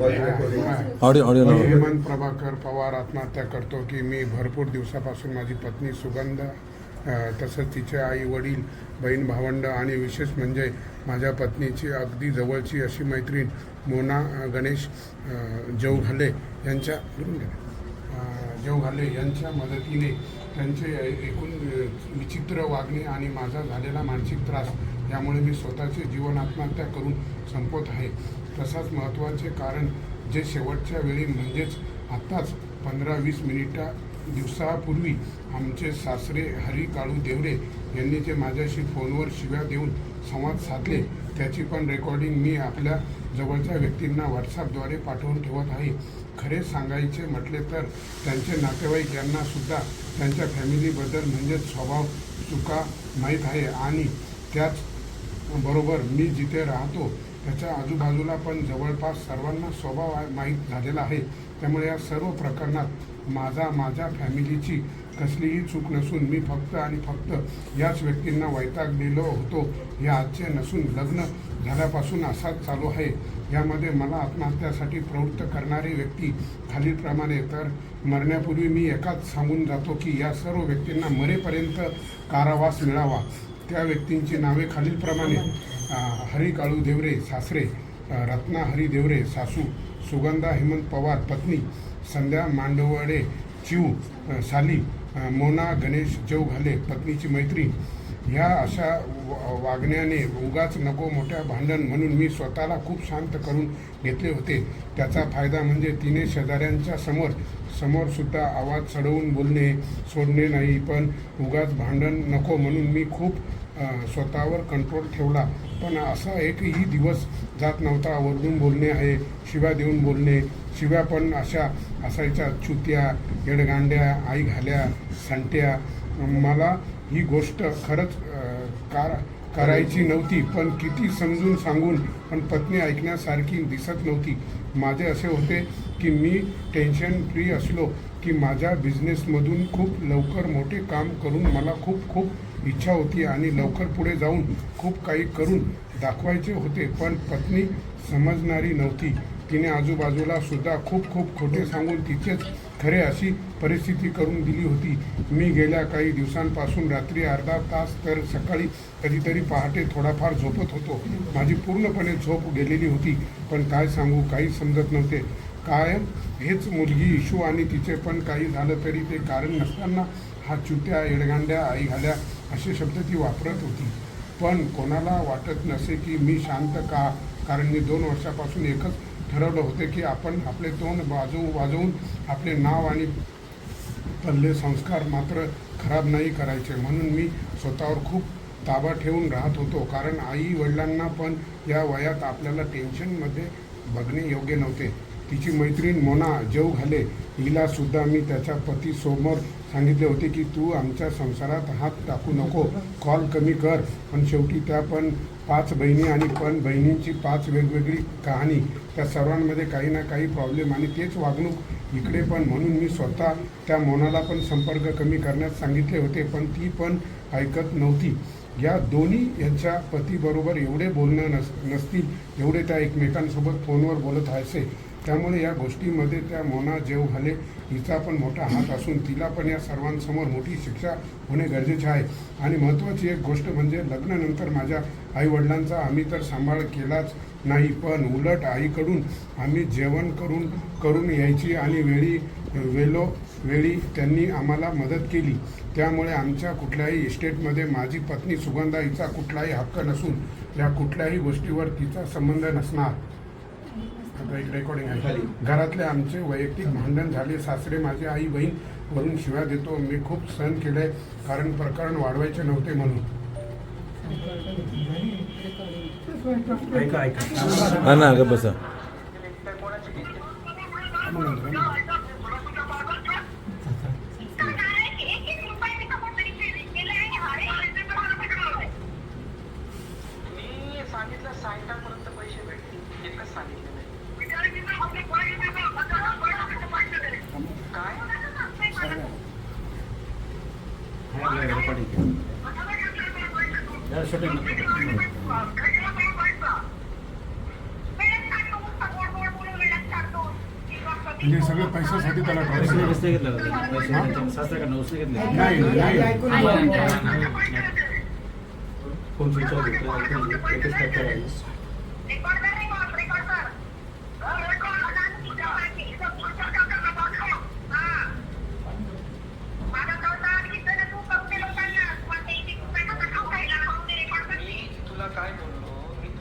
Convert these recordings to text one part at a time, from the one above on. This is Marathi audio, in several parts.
Audio audio. हेमंत प्रभाकर पवार आत्महत्या करतो की मी भरपूर दिवसापासून माझी पत्नी सुगंध तसंच तिचे आई वडील बहीण भावंड आणि विशेष म्हणजे माझ्या पत्नीची अगदी जवळची अशी मैत्रीण मोना गणेश जवघाले यांच्या जवघाले यांच्या मदतीने त्यांचे एकूण विचित्र वागणे आणि माझा झालेला मानसिक त्रास यामुळे मी स्वतःचे जीवन आत्महत्या करून संपवत आहे तसाच महत्त्वाचे कारण जे शेवटच्या वेळी म्हणजेच आत्ताच पंधरा वीस मिनिटा दिवसापूर्वी आमचे सासरे हरी काळू देवरे यांनी जे माझ्याशी फोनवर शिव्या देऊन संवाद साधले. त्याची पण रेकॉर्डिंग मी आपल्या जवळच्या व्यक्तींना व्हॉट्सअपद्वारे पाठवून ठेवत आहे. खरे सांगायचे म्हटले तर त्यांचे नातेवाईक यांना सुद्धा त्यांच्या फॅमिलीबद्दल म्हणजेच स्वभाव चुका माहीत आहे आणि त्याचबरोबर मी जिथे राहतो त्याच्या आजूबाजूला पण जवळपास सर्वांना स्वभाव माहीत झालेला आहे. त्यामुळे या सर्व प्रकरणात माझा माझ्या फॅमिलीची कसलीही चूक नसून मी फक्त आणि फक्त याच व्यक्तींना वैतागलेलो होतो. हे आजचे नसून लग्न झाल्यापासून असाच चालू आहे. यामध्ये मला आत्महत्यासाठी प्रवृत्त करणारी व्यक्ती खालीलप्रमाणे. तर मरण्यापूर्वी मी एकाच सांगून जातो की या सर्व व्यक्तींना मरेपर्यंत कारावास मिळावा. त्या व्यक्तींची नावे खालीलप्रमाणे. हरी काळू देवरे सासरे रत्ना हरी देवरे सासू सुगंधा हेमंत पवार पत्नी संध्या मांडवडे चिऊ साली मोना गणेश जवघाले पत्नीची मैत्री. ह्या अशा वागण्याने उगाच नको मोठ्या भांडण म्हणून मी स्वतःला खूप शांत करून घेतले होते. त्याचा फायदा म्हणजे तिने शेजाऱ्यांच्या समोर समोरसुद्धा आवाज चढवून बोलणे सोडणे नाही पण उगाच भांडण नको म्हणून मी खूप स्वतःवर कंट्रोल ठेवला. पण असा एकही दिवस जात नव्हता. आवर्जून बोलणे आहे शिव्या देऊन बोलणे. शिव्या पण अशा असायच्या चुत्या येडगांड्या आई घाल्या संट्या. मला ही गोष्ट खरंच कार करायची नव्हती. पण किती समजून सांगून पण पत्नी ऐकण्यासारखी दिसत नव्हती. माझे असे होते की मी टेन्शन फ्री असलो की माझ्या बिझनेसमधून खूप लवकर मोठे काम करून मला खूप खूप इच्छा होती आणि लवकर पुढे जाऊन खूप काही करून दाखवायचे होते पण पत्नी समजणारी नव्हती. तिने आजूबाजूला सुद्धा खूप खूप खोटे सांगून तिचेच खरे अशी परिस्थिती करून दिली होती. मी गेल्या काही दिवसांपासून रात्री अर्धा तास तर सकाळी कधीतरी पहाटे थोडाफार झोपत होतो. माझी पूर्णपणे झोप गेलेली होती पण काय सांगू काही समजत नव्हते. कायम हेच मुलगी इशू आणि तिचे पण काही झालं तरी ते कारण नसताना हात चुट्या येडगांड्या आई घाल्या असे शब्द ती वापरत होती. पण कोणाला वाटत नसे की मी शांत का? कारण मी दोन वर्षापासून एकच ठरवलं होतं की आपण आपले तोंड वाजवू वाजवून आपले नाव आणि पल्ले संस्कार मात्र खराब नाही करायचे. म्हणून मी स्वतःवर खूप ताबा ठेवून राहत होतो. कारण आई वडिलांना पण या वयात आपल्याला टेन्शनमध्ये बघणे योग्य नव्हते. तिची मैत्रीण मोना जेव घाले हिला सुद्धा मी त्याच्या पतीसमोर सांगितले होते की तू आमच्या संसारात हात टाकू नको कॉल कमी कर. पण शेवटी त्या पण पाच बहिणी आणि पण बहिणींची पाच वेगवेगळी कहाणी. त्या सर्वांमध्ये काही ना काही प्रॉब्लेम आणि तेच वागणूक इकडे पण म्हणून मी स्वतः त्या मोनाला पण संपर्क कमी करण्यास सांगितले होते पण ती पण ऐकत नव्हती. या दोन्ही यांच्या पतीबरोबर एवढे बोलणं नस नसतील एवढे त्या एकमेकांसोबत फोनवर बोलत राहायचे. त्यामुळे या गोष्टीमध्ये त्या मोना जेव हले हिचा पण मोठा हात असून तिला पण या सर्वांसमोर मोठी शिक्षा होणे गरजेचे आहे. आणि महत्त्वाची एक गोष्ट म्हणजे लग्नानंतर माझ्या आईवडिलांचा आम्ही तर सांभाळ केलाच नाही पण उलट आईकडून आम्ही जेवण करून करून यायची आणि वेळी वेलो वेळी त्यांनी आम्हाला मदत केली. त्यामुळे आमच्या कुठल्याही इस्टेटमध्ये माझी पत्नी सुगंधा हिचा कुठलाही हक्क नसून या कुठल्याही गोष्टीवर तिचा संबंध नसणार. रेकॉर्डिंग आहे. घरातले आमचे वैयक्तिक भांडण झाले. सासरे माझे आई बहीण वरून शिव्या देतो. मी खूप सहन केले कारण प्रकरण वाढवायचे नव्हते म्हणून. ऐका ऐका. हा ना ग बसा. no sabía 500 a 700 dólares no sabía qué tal no sabía que no sabía que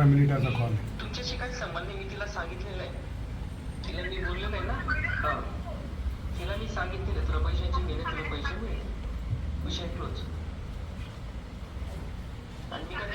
अकरा मिनिटाचा कॉल आहे तुमच्याशी काही संबंध आहे? मी तिला सांगितलेलं आहे. तिला मी बोललो नाही ना. तिला मी सांगितलेलं तुला पैशांची गेले तुला पैसे मिळेल. विषय क्लोज आणि मी काय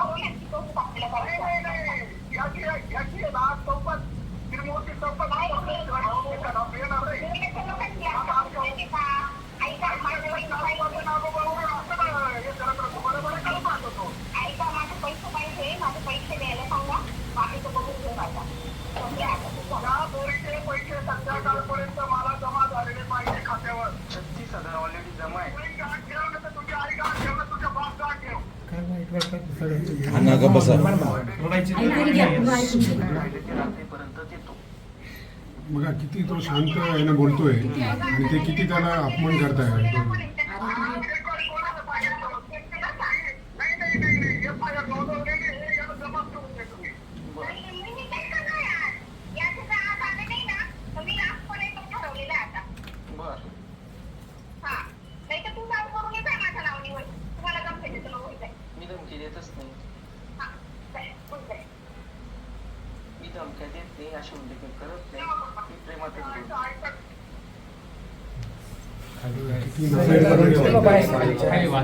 नाही नाही बसा बघा किती तो शांत बोलतोय. आणि ते किती त्याला अपमान करताय.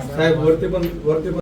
साहेब वरती पण वरती पण